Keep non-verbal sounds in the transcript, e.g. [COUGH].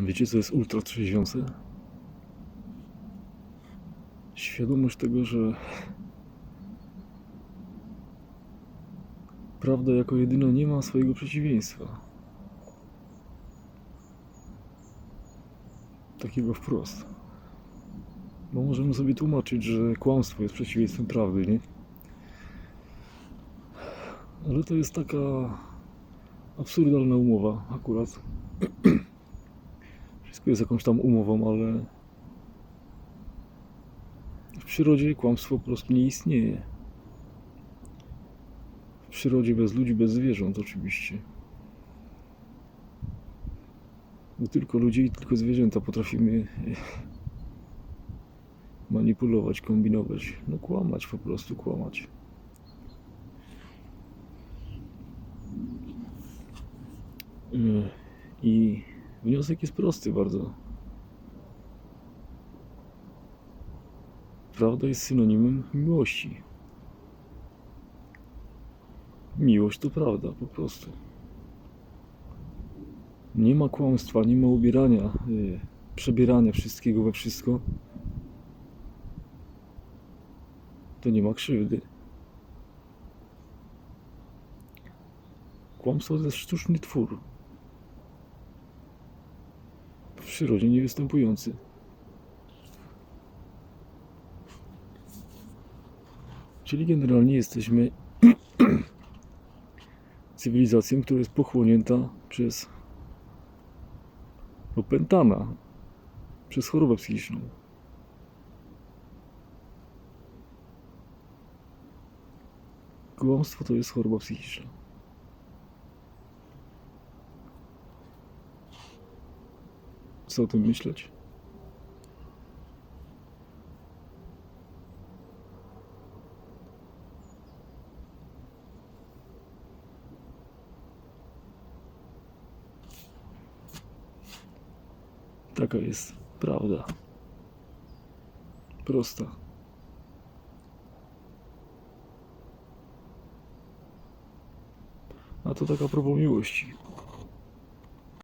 Wiecie, co jest ultra trzeźwiące? Świadomość tego, że prawda jako jedyna nie ma swojego przeciwieństwa. Takiego wprost. Bo możemy sobie tłumaczyć, że kłamstwo jest przeciwieństwem prawdy, nie? Ale to jest taka absurdalna umowa akurat. [CLEARS THROAT] Jest jakąś tam umową, ale w przyrodzie kłamstwo po prostu nie istnieje. W przyrodzie bez ludzi, bez zwierząt oczywiście. Bo tylko ludzie i tylko zwierzęta potrafimy [LAUGHS] manipulować, kombinować. No kłamać, po prostu kłamać. Yy, I wniosek jest prosty bardzo. Prawda jest synonimem miłości. Miłość to prawda, po prostu. Nie ma kłamstwa, nie ma ubierania, yy, przebierania wszystkiego we wszystko. To nie ma krzywdy. Kłamstwo to jest sztuczny twór. W przyrodzie niewystępujący. Czyli generalnie jesteśmy [CLEARS THROAT] cywilizacją, która jest pochłonięta przez opętana przez chorobę psychiczną. Kłamstwo to jest choroba psychiczna. Co o tym myśleć? Taka jest prawda. Prosta. A to taka propos miłości.